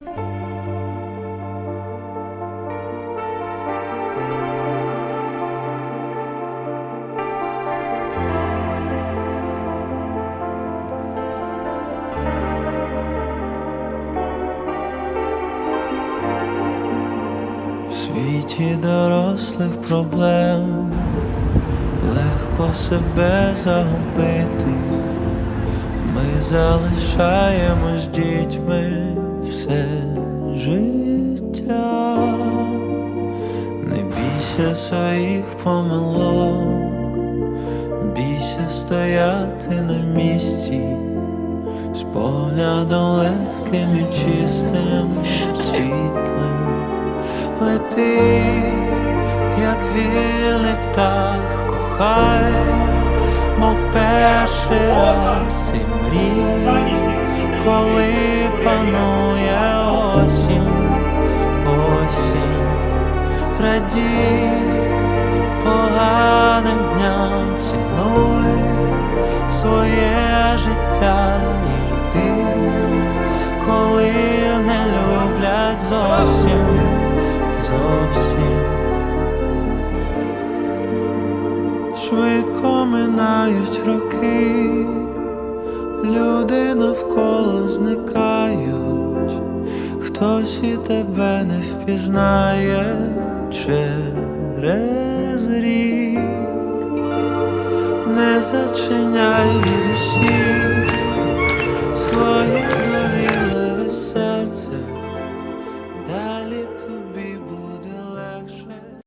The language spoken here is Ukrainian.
В світі дорослих проблем легко себе загубити. Ми залишаємось дітьми все життя. Не бійся своїх помилок, бійся стояти на місці, з поглядом легким і чистим світлим. Лети, як вільний птах, кохай, мов перший раз і мрій, коли панує радій, поганим дням цінуй своє життя і йди, коли не люблять зовсім, зовсім. Швидко минають роки, хтось і тебе не впізнає через рік, не зачиняй від усіх своє довірливе серце, далі тобі.